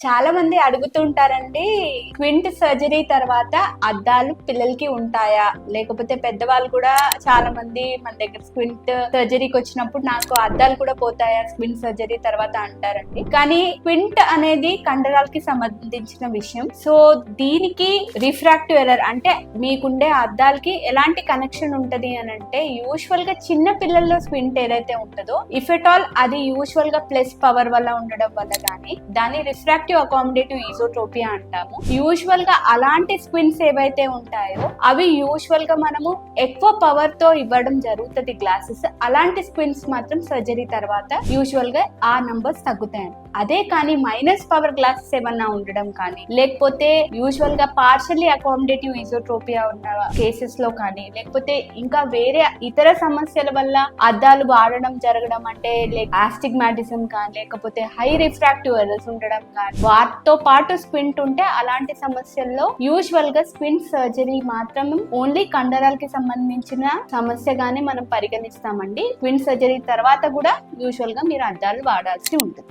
చాలా మంది అడుగుతుంటారండి quint surgery తర్వాత అద్దాలు పిల్లలకి ఉంటాయా? లేకపోతే పెద్దవాళ్ళు కూడా చాలా మంది మన దగ్గర స్క్వింట్ సర్జరీకి వచ్చినప్పుడు నాకు అద్దాలు కూడా పోతాయా స్క్వింట్ సర్జరీ తర్వాత? అంటారండి. కానీ క్వింట్ అనేది కండరాలకి సంబంధించిన విషయం. సో దీనికి రిఫ్రాక్టివ్ ఎర్రర్ అంటే మీకుండే అద్దాలకి ఎలాంటి కనెక్షన్ ఉంటది అని అంటే యూజువల్గా చిన్న పిల్లల్లో స్క్వింట్ ఏదైతే ఉంటుందో ఇఫ్ ఎట్ ఆల్ అది యూజువల్గా ప్లస్ పవర్ వల్ల ఉండడం వల్ల కానీ దాన్ని రిఫ్రాక్టివ్ అకామిడేటివ్ ఈజోట్రోపియా అంటాము. యూజువల్గా అలాంటి స్క్విన్స్ ఏవైతే ఉంటాయో అవి యూజువల్గా మనము ఎక్కువ పవర్తో ఇవ్వడం జరుగుతుంది గ్లాసెస్ అలాంటి స్క్విన్స్ మాత్రం సర్జరీ తర్వాత యూజువల్గా ఆ నంబర్స్ తగ్గుతాయి. అదే కానీ మైనస్ పవర్ గ్లాసెస్ ఏమన్నా ఉండడం కానీ లేకపోతే యూజువల్గా పార్షల్లీ అకామిడేటివ్ ఈజోట్రోపియా ఉన్న కేసెస్లో కానీ లేకపోతే ఇంకా వేరే ఇతర సమస్యల వల్ల అద్దాలు వాడడం జరగడం అంటే లైక్ ఆస్టిగ్మాటిజం కానీ లేకపోతే హై రిఫ్రాక్టివ్ ఎర్రర్స్ ఉండడం కానీ వాటితో పాటు స్క్వింట్ ఉంటే అలాంటి సమస్యల్లో యూజువల్గా స్క్వింట్ సర్జరీ మాత్రం ఓన్లీ కండరాలకి సంబంధించిన సమస్యగానే మనం పరిగణిస్తామండి. స్క్వింట్ సర్జరీ తర్వాత కూడా యూజువల్గా మీరు అద్దాలు వాడాల్సి ఉంటుంది.